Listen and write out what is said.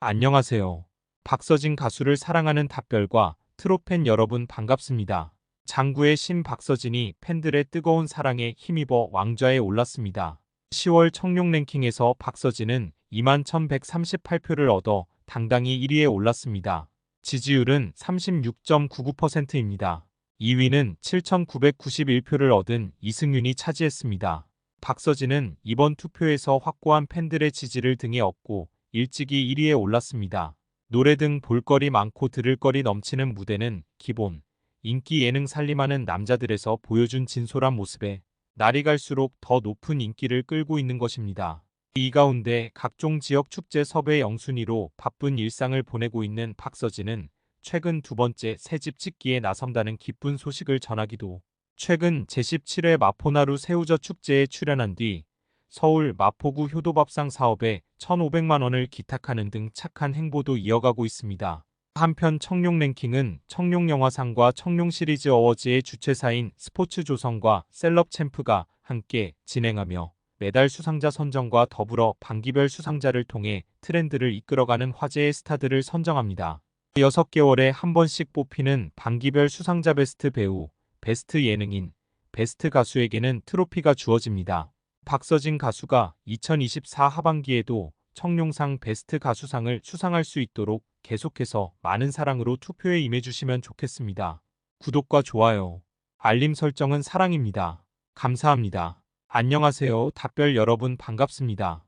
안녕하세요. 박서진 가수를 사랑하는 답별과 트로팬 여러분 반갑습니다. 장구의 신 박서진이 팬들의 뜨거운 사랑에 힘입어 왕좌에 올랐습니다. 10월 청룡 랭킹에서 박서진은 21,138표를 얻어 당당히 1위에 올랐습니다. 지지율은 36.99%입니다. 2위는 7,991표를 얻은 이승윤이 차지했습니다. 박서진은 이번 투표에서 확고한 팬들의 지지를 등에 업고 일찍이 1위에 올랐습니다. 노래 등 볼거리 많고 들을거리 넘치는 무대는 기본, 인기 예능 살림하는 남자들에서 보여준 진솔한 모습에 날이 갈수록 더 높은 인기를 끌고 있는 것입니다. 이 가운데 각종 지역 축제 섭외 영순위로 바쁜 일상을 보내고 있는 박서진은 최근 두 번째 새집 찍기에 나선다는 기쁜 소식을 전하기도 최근 제17회 마포나루 새우젓 축제에 출연한 뒤 서울 마포구 효도밥상 사업에 1,500만 원을 기탁하는 등 착한 행보도 이어가고 있습니다. 한편 청룡 랭킹은 청룡 영화상과 청룡 시리즈 어워즈의 주최사인 스포츠조선과 셀럽 챔프가 함께 진행하며 메달 수상자 선정과 더불어 반기별 수상자를 통해 트렌드를 이끌어가는 화제의 스타들을 선정합니다. 6개월에 한 번씩 뽑히는 반기별 수상자 베스트 배우, 베스트 예능인, 베스트 가수에게는 트로피가 주어집니다. 박서진 가수가 2024 하반기에도 청룡상 베스트 가수상을 수상할 수 있도록 계속해서 많은 사랑으로 투표에 임해주시면 좋겠습니다. 구독과 좋아요, 알림 설정은 사랑입니다. 감사합니다. 안녕하세요. 답별 여러분 반갑습니다.